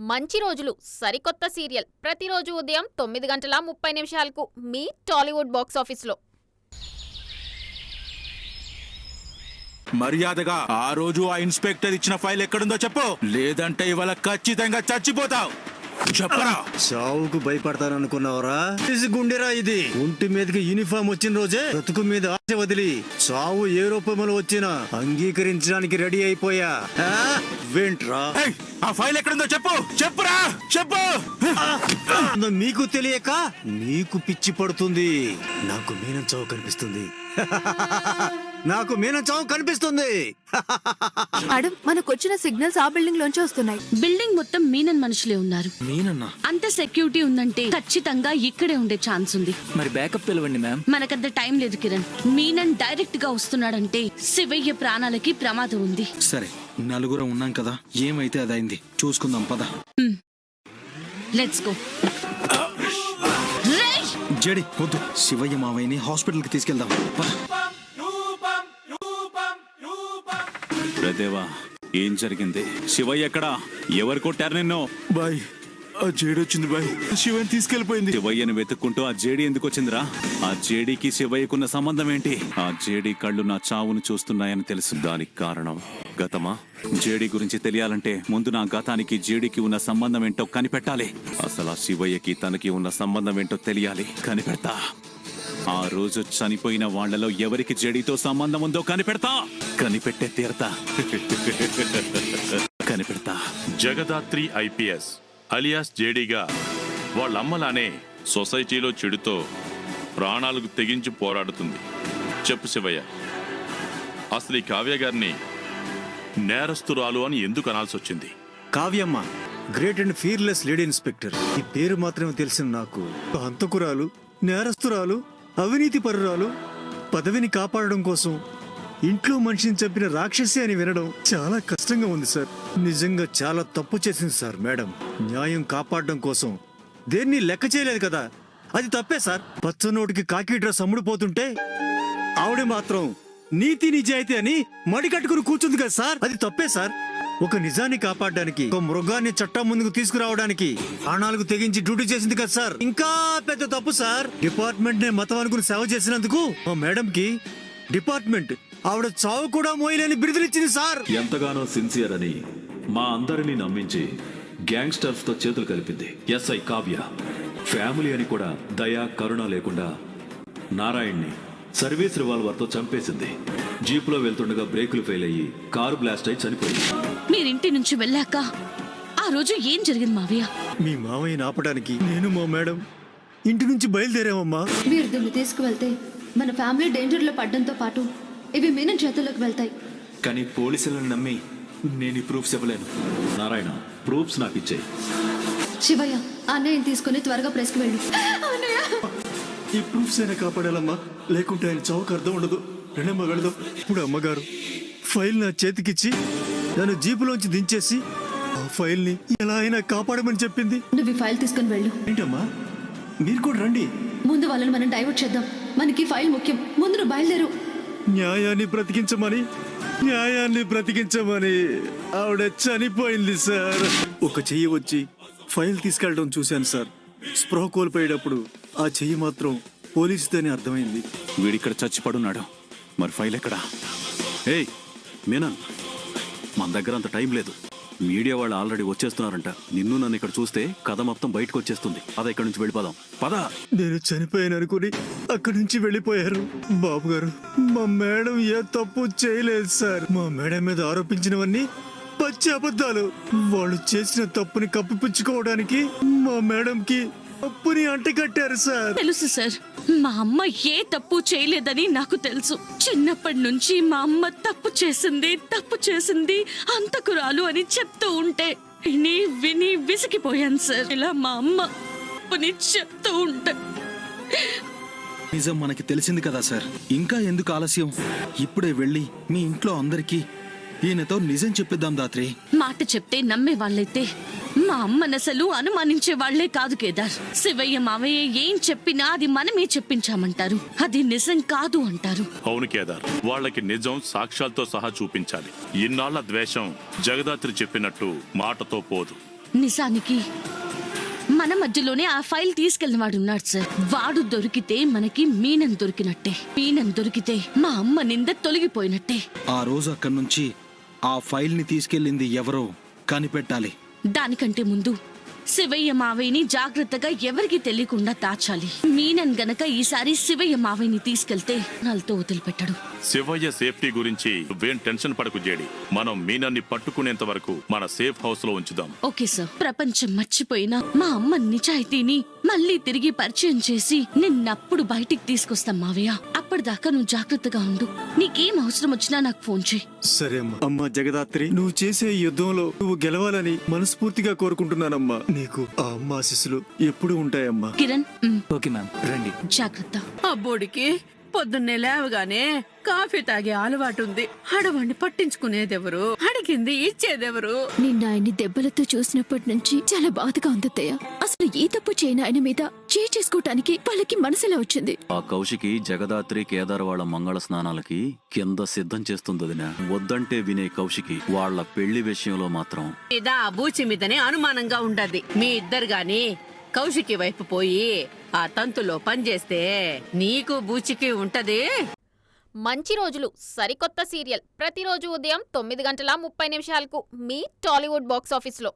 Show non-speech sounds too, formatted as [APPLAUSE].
మంచి రోజులు సరికొత్త సీరియల్. ప్రతిరోజు ఉదయం తొమ్మిది గంటల ముప్పై నిమిషాలకు మీ టాలీవుడ్ బాక్స్ ఆఫీస్లో. మర్యాదగా ఆ రోజు ఆ ఇన్స్పెక్టర్ ఇచ్చిన ఫైల్ ఎక్కడుందో చెప్పు. లేదంటే ఇవాళ ఖచ్చితంగా చచ్చిపోతావు. చెప్పరా? చావుకు భయపడతాననుకున్నావురా? ఇది గుండెరా ఇది. ఒంటి మీదకి యూనిఫామ్ వచ్చిన రోజే బ్రతుకు మీద ఆశ వదిలి చావు ఏ రూపంలో వచ్చినా అంగీకరించడానికి రెడీ అయిపోయా? ఆ? వేంట్రా ఏయ్, ఆ ఫైల్ ఎక్కడుందో చెప్పు. చెప్పురా చెప్పు. మీకు తెలియక నీకు పిచ్చి పడుతుంది. నాకు మీనం చావు కనిపిస్తుంది. [LAUGHS] నాకు మీనం చావు కనిపిస్తుంది. [LAUGHS] మేడం మనకొచ్చిన సిగ్నల్స్ ఆ బిల్డింగ్ లోంచి వస్తున్నాయి. బిల్డింగ్ మొత్తం మీనన్ మనుషులే ఉన్నారు. మీనన్నా? అంత సెక్యూరిటీ ఉందంటే ఖచ్చితంగా ఇక్కడే ఉండే ఛాన్స్ ఉంది. మరి బ్యాకప్ పిలవండి మ్యామ్ మనకంత టైం లేదు కిరణ్. మీనన్ డైరెక్ట్గా వస్తున్నాడంటే శివయ్య ప్రాణాలకి ప్రమాదం ఉంది. సరే. నలుగురం ఉన్నాం కదా ఏమైతే అదైంది? చూసుకుందాం పద. లెట్స్ గో జడి వద్దు. శివయ్య మావయ్యని హాస్పిటల్కి తీసుకెళ్దాం. పద. దేవా ఏం జరిగింది? శివయ్య ఎక్కడా? ఎవరు కొట్టారు నిన్ను? బాయ్. ఆ జేడు వచ్చింది బాయ్. శివని తీసుకెళ్ళిపోయింది శివయ్యను వెతుక్కుంటూ ఆ జేడి ఎందుకు వచ్చిందిరా? ఆ జేడీకి శివయ్యకున్న సంబంధం ఏంటి? ఆ జేడీ కళ్ళు నా చావును చూస్తున్నాయని తెలుసు. దానికి కారణం. గతమా? జేడీ గురించి తెలియాలంటే ముందు నా గతానికి జేడీకి ఉన్న సంబంధం ఏంటో కనిపెట్టాలి. అసలు ఆ శివయ్యకి తనకి ఉన్న సంబంధం ఏంటో తెలియాలి. కనిపెడతా. ఆ రోజు చనిపోయిన వాళ్ళలో ఎవరికి జేడీతో సంబంధం ఉందో కనిపెడతా. కనిపెట్టే తీరతా. కనిపెడతా. జగదాత్రి ఐపీఎస్ అలియాస్ జేడీగా వాళ్ళమ్మలానే సొసైటీలో చెడుతో ప్రాణాలకు తెగించి పోరాడుతుంది. చెప్పు శివయ్య. అసలు ఈ కావ్య గారిని నేరస్తురాలు అని ఎందుకు అనాల్సి వచ్చింది కావ్యమ్మ great and fearless lady inspector ఈ పేరు మాత్రమే తెలిసిన నాకు హంతకురాలు నేరస్తురాలు అవినీతి పరురాలు పదవిని కాపాడడం కోసం ఇంట్లో మనిషిని చెప్పిన రాక్షసి అని వినడం చాలా కష్టంగా ఉంది సార్. నిజంగా చాలా తప్పు చేసింది సార్ మేడం. న్యాయం కాపాడడం కోసం. దేన్ని లెక్క చేయలేదు కదా? అది తప్పే సార్. పచ్చనోటికి కాకి డ్రెస్ అమ్ముడుపోతుంటే ఆవిడ మాత్రం నీతి నిజాయితీ అని మడికట్టుకుని కూర్చుంది కదా సార్. అది తప్పే సార్. ఒక నిజాన్ని కాపాడడానికి ఒక మృగాన్ని చట్టం ముందుకు తీసుకురావడానికి ప్రాణాలకు తెగించి డ్యూటీ చేసింది కదా సార్. ఇంకా పెద్ద తప్పు సార్. డిపార్ట్మెంట్ నే మతం అనుకుని సేవ చేసినందుకు మా మేడం కి డిపార్ట్మెంట్ ఆవిడ చావు కూడా మోయలేని బిరుదులిచ్చింది సార్. ఎంతగానో సిన్సియర్ అని మా అందరినీ నమ్మించి గ్యాంగ్స్టర్స్తో చేతులు కలిపింది ఎస్ఐ కావ్య. ఫ్యామిలీ అని కూడా దయ కరుణ లేకుండా నారాయణ్ని సర్వీస్ రివాల్వర్తో చంపేసింది. జీపులో వెళ్తుండగా బ్రేకులు ఫెయిల్ అయ్యి కారు బ్లాస్ట్ అయి చనిపోయింది. మీరింటి నుంచి వెళ్ళాక ఆ రోజు ఏం జరిగింది మావయ్య? మీ మావయ్యని ఆపడానికి నేను మా మేడం ఇంటి నుంచి బయలుదేరామమ్మా. మీరు దీన్ని తీసుకువెళ్తే మన ఫ్యామిలీ డేంజర్లో పడడంతో పాటు ఇవి మీన చేతుల్లోకి వెళ్తాయి. కానీ పోలీసులను నమ్మి నేను ఈ ప్రూఫ్స్ ఇవ్వలేను. నారాయణ ప్రూఫ్స్ నాకు ఇచ్చాయి. శివయ్య అన్నయ్యని తీసుకుని త్వరగా ప్రెస్కి వెళ్ళు. ఈ ప్రూఫ్స్ అయినా కాపాడాలమ్మా. లేకుంటే ఆయన చౌక అర్థం ఉండదు. రెండమ్మ వెళదాం. ఇప్పుడు అమ్మగారు ఫైల్ నా చేతికిచ్చి నన్ను జీపులోంచి దించేసి ఆ ఫైల్ని ఎలా అయినా కాపాడమని చెప్పింది. నువ్వు ఈ ఫైల్ తీసుకుని వెళ్ళు. ఏంటమ్మా? మీరు కూడా రండి. ముందు వాళ్ళని మనం డైవర్ట్ చేద్దాం. మనకి ఫైల్ ముఖ్యం. ముందు నువ్వు బయలుదేరు. న్యాయాన్ని బ్రతికించమని న్యాయాన్ని బ్రతికించమని ఆవిడ చనిపోయింది సార్. ఒక చెయ్యి వచ్చి ఫైల్ తీసుకెళ్ళడం చూశాను సార్. స్పృహ కోల్పోయేటప్పుడు ఆ చెయ్యి మాత్రం పోలీసుదని అర్థమైంది. వీడిక్కడ చచ్చిపడున్నాడు మరి ఫైల్ ఎక్కడా? ఏయ్ మీనన్ మన దగ్గర అంత టైం లేదు. మీడియా వాళ్ళు ఆల్రెడీ వచ్చేస్తున్నారంట. నిన్ను నన్ను ఇక్కడ చూస్తే కథ మొత్తం బయటకు వచ్చేస్తుంది. పద ఇక్కడి నుంచి వెళ్ళిపోదాం. పద! నేను చనిపోయాను అనుకుని అక్కడి నుంచి వెళ్ళిపోయారు. బాబు గారు మా మేడం ఏ తప్పు చేయలేదు సార్. మా మేడం మీద ఆరోపించినవన్నీ పచ్చి అబద్ధాలు. వాళ్ళు చేసిన తప్పుని కప్పిపుచ్చుకోవడానికి మా మేడంకి తప్పుని అంటగట్టారు సార్. తెలుసు సార్ మా అమ్మ ఏ తప్పు చేయలేదని నాకు తెలుసు. చిన్నప్పటి నుంచి మా అమ్మ తప్పు చేసింది తప్పు చేసింది అంతకురాలు అని చెప్తూ ఉంటే విని విని విసిగిపోయాను సార్. ఇలా మా అమ్మ తప్పుని చెప్తూ ఉంటే. నిజం మనకి తెలిసింది కదా సార్. ఇంకా ఎందుకు ఆలస్యం? ఇప్పుడే వెళ్ళి మీ ఇంట్లో అందరికీ ఈయనతో నిజం చెప్పిద్దాం దాత్రి. మాట చెప్తే నమ్మే వాళ్ళైతే మా అమ్మనసలు అనుమానించే వాళ్ళే కాదు కేదార్. శివయ్య మావయ్య ఏం చెప్పినా అది మనమే చెప్పించామంటారు. అది నిజం కాదు అంటారు. అవును కేదార్ వాళ్ళకి నిజం సాక్ష్యాలతో సహా చూపించాలి. ఇన్నాళ్ళ ద్వేషం జగదాత్రి చెప్పినట్టు మాటతో పోదు. నిజానికి మన మధ్యలోనే ఆ ఫైల్ తీసుకెళ్ళిన వాడు ఉన్నాడు సార్. వాడు దొరికితే మనకి మీనం దొరికినట్టే. మీనం దొరికితే మా అమ్మ నింద తొలగిపోయినట్టే. ఆ రోజు అక్కడి నుంచి ఆ ఫైల్ని తీసుకెళ్ళింది ఎవరో కనిపెట్టాలి. దానికంటే ముందు శివయ్య మావయ్యని జాగ్రత్తగా ఎవరికి తెలియకుండా దాచాలి. మీనన్ గనక ఈసారి శివయ్య మావయ్యని తీసుకెళ్తే నాలతో వదిలిపెట్టాడు. శివయ్య సేఫ్టీ గురించి నువ్వేం టెన్షన్ పడకు జేడి. మనం మీనన్ని పట్టుకునేంత వరకు మన సేఫ్ హౌస్లో ఉంచుదాం. Okay sir. ప్రపంచం మర్చిపోయినా మా అమ్మ నిజాయితీని మళ్ళీ తిరిగి పరిచయం చేసి నిన్నప్పుడు బయటికి తీసుకొస్తాం మావయ్య. అప్పటిదాకా నువ్వు జాగ్రత్తగా ఉండు. నీకేం అవసరం వచ్చినా నాకు ఫోన్ చేయి. సరే అమ్మా. అమ్మా జగదాత్రి నువ్వు చేసే యుద్ధంలో నువ్వు గెలవాలని మనస్ఫూర్తిగా కోరుకుంటున్నానమ్మా. నీకు ఆ అమ్మ ఆశీస్సులు ఎప్పుడూ ఉంటాయమ్మా. Kiran okay ma'am. రండి. జాగ్రత్త. అబ్బోడికి పొద్దున్నే లేవగానే కాఫీ తాగే అలవాటు ఉంది అడవండి పట్టించుకునేదెవరు? అడిగింది ఇచ్చేదెవరు? నిన్న ఆయన్ని దెబ్బలతో చూసినప్పటి నుంచి చాలా బాధగా ఉంది అత్తయ్య. అసలు ఏ తప్పు చేయని ఆయన మీద చేసుకోవటానికి వాళ్ళకి మనసులా వచ్చింది? ఆ కౌశికి జగదాత్రి కేదార్ వాళ్ళ మంగళ స్నానాలకి కింద సిద్ధం చేస్తుందదిన వద్దంటే వినే కౌశికి వాళ్ళ పెళ్ళి విషయంలో మాత్రం. మీద ఆ బూచి మీదనే అనుమానంగా ఉండద్ది మీ ఇద్దరు గాని కౌశికి వైపు పోయి ఆ తంతులో పనిచేస్తే నీకు బూచికి ఉంటది. మంచి రోజులు. సరికొత్త సీరియల్. ప్రతిరోజు ఉదయం తొమ్మిది గంటల ముప్పై నిమిషాలకు మీ టాలీవుడ్ బాక్స్ ఆఫీస్లో.